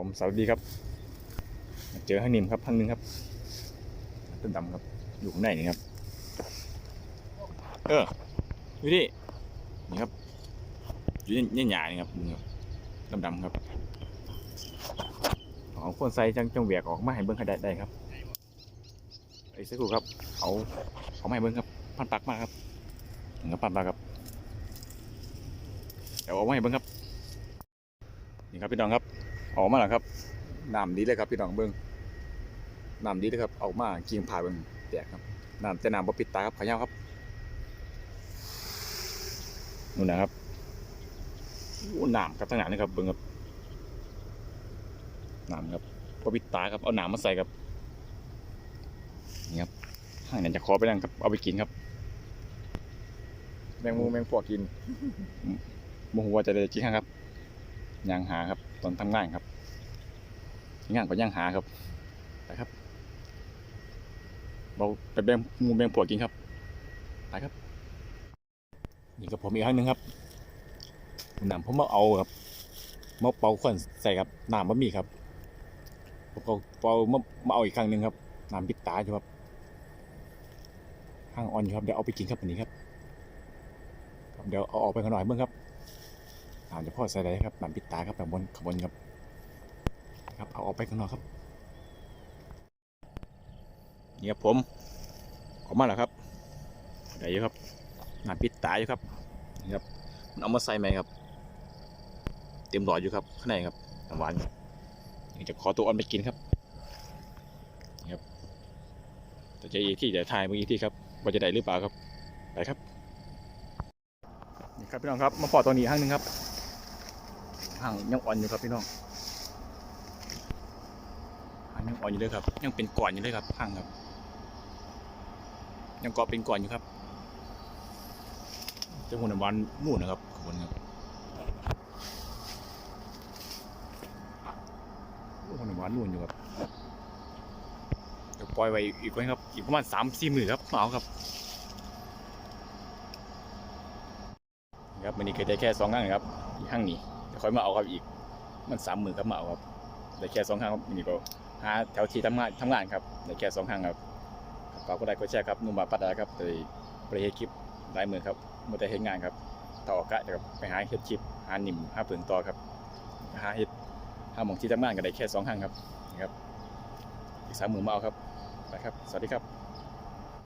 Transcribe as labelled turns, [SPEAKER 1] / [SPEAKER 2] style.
[SPEAKER 1] ผมสวัสดีครับ เจอห้างนิมครับห้างหนึงครับต้นดำครับ อยู่ข้างในนี่ครับ เออดูดินี่ครับอยู่ในในหยานี่ครับนี่ครับดำๆครับของคนใส่จังจังเวียกออกมาให้เบิ้งให้ได้ได้ครับไอ้สักครู่ครับเอาเอามาให้เบิ้งครับพันปักมากครับนี่ครับพันปักครับเดี๋ยวเอามาให้เบิ้งครับนี่ครับพี่น้องครับ ออกมาแล้วครับน้ำดีเลยครับพี่น้องเบิ้งน้ำดีเลยครับออกมากิ่งผ่าเบิ้งแตกครับน้ำแต่น้ำบ่ปิดตาครับขายาวครับนู่นนะครับโอ้น้ำครับทั้งหนานี่ครับเบิ้งครับน้ำครับบ่ปิดตาครับเอาน้ำมาใส่ครับนี่ครับข้างนั้นจะขอไปนั่งครับเอาไปกินครับ แมงมูแมงปวกกินโมโหว่าจะได้กินครับย่างหาครับตอนทำงานครับ งานก็ย่างหาครับไปครับ เราไปแบ่งมูแบ่งผัวกินครับไปครับนี่กับผมอีกครั้งหนึ่งครับน้ำผมมาเอาครับมาเป่าขวดใส่ครับน้ำบะหมี่ครับผมเอาเป่ามามาเอาอีกครั้งหนึ่งครับน้ำปิดตาอยู่ครับข้างอ่อนอยู่ครับเดี๋ยวเอาไปกินครับวันนี้ครับเดี๋ยวเอาออกไปข้างนอกเบิ่งครับถามเฉพาะใส่ได้ครับหนามปิดตาครับแบบบนขบวนครับ ครับเอาออกไปข้างนอกครับนี่ครับผมออกมาแล้วครับได้อยู่ครับหนามปิดตาอยู่ครับนี่ครับมันเอามาใส่ไหมครับ เต็มหลอดอยู่ครับข้างในครับน้ำหวานครับนี่จะขอตัวอ่อนไปกินครับนี่ครับแต่จะอีกที่จะทายเมื่อกี้ที่ครับว่าจะได้หรือเปล่าครับไปครับนี่ครับพี่น้องครับมาปอดตัวนี้อีกครั้งหนึ่งครับห่างยังอ่อนอยู่ครับพี่น้องห่างยัง อ่อนอยู่เลยครับ ยังเป็นก่อนอยู่เลยครับห่างครับ ยังเกาะเป็นก่อนอยู่ครับเจ้าหุ่นน้ำหวานนู่นนะครับขบวนครับหุ่นน้ำหวานนู่นอยู่ครับเดี๋ยวปล่อยไว้อีกคนครับ อีกประมาณสามสี่หมื่นครับเอาครับนะครับมันนี้เคยได้แค่สองครั้งครับอีกครั้งนี้เดี๋ยวค่อยมาเอาครับอีกมันสามหมื่นครับมาเอาครับได้แค่สองครั้งครับนี่ก็ หาแถวที่ทำงานทำงานครับในแค่สองครั้งครับกรับฝากก็ได้ก็แชร์ครับนุ่มบาปัดดาครับไปไปเฮ็ดคลิปหลายมือครับเมื่อได้เฮ็ดงานครับต่อกะครับไปหาเฮ็ดคลิปหาหนิมหาเปลืองต่อครับหาเฮ็ดหาหมองที่ทำงานก็ได้แค่สองครั้งครับนะครับอีกสามหมื่นมาเอาครับไปครับ สวัสดีครับ